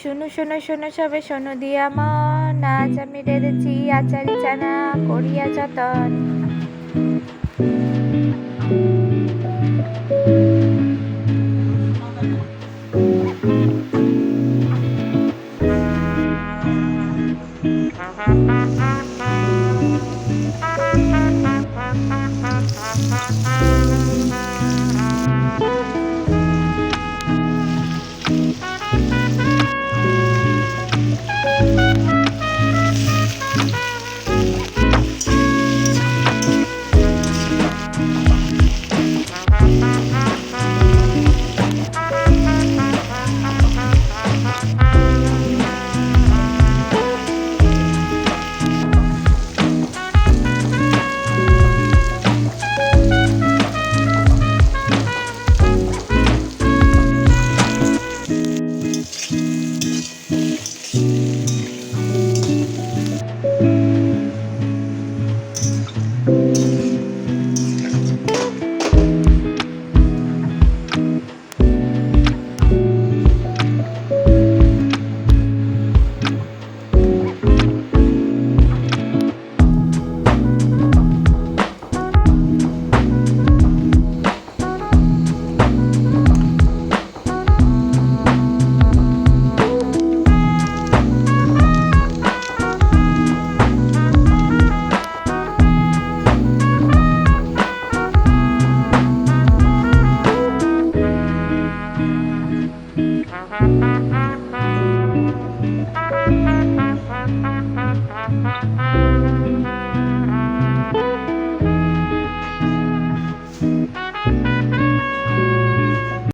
শোনো শোনো শোনো, সবে শোনো দিয়া মন আজ আমি রেঁধেছি আচারি চানা, করিয়া যতন Thank you.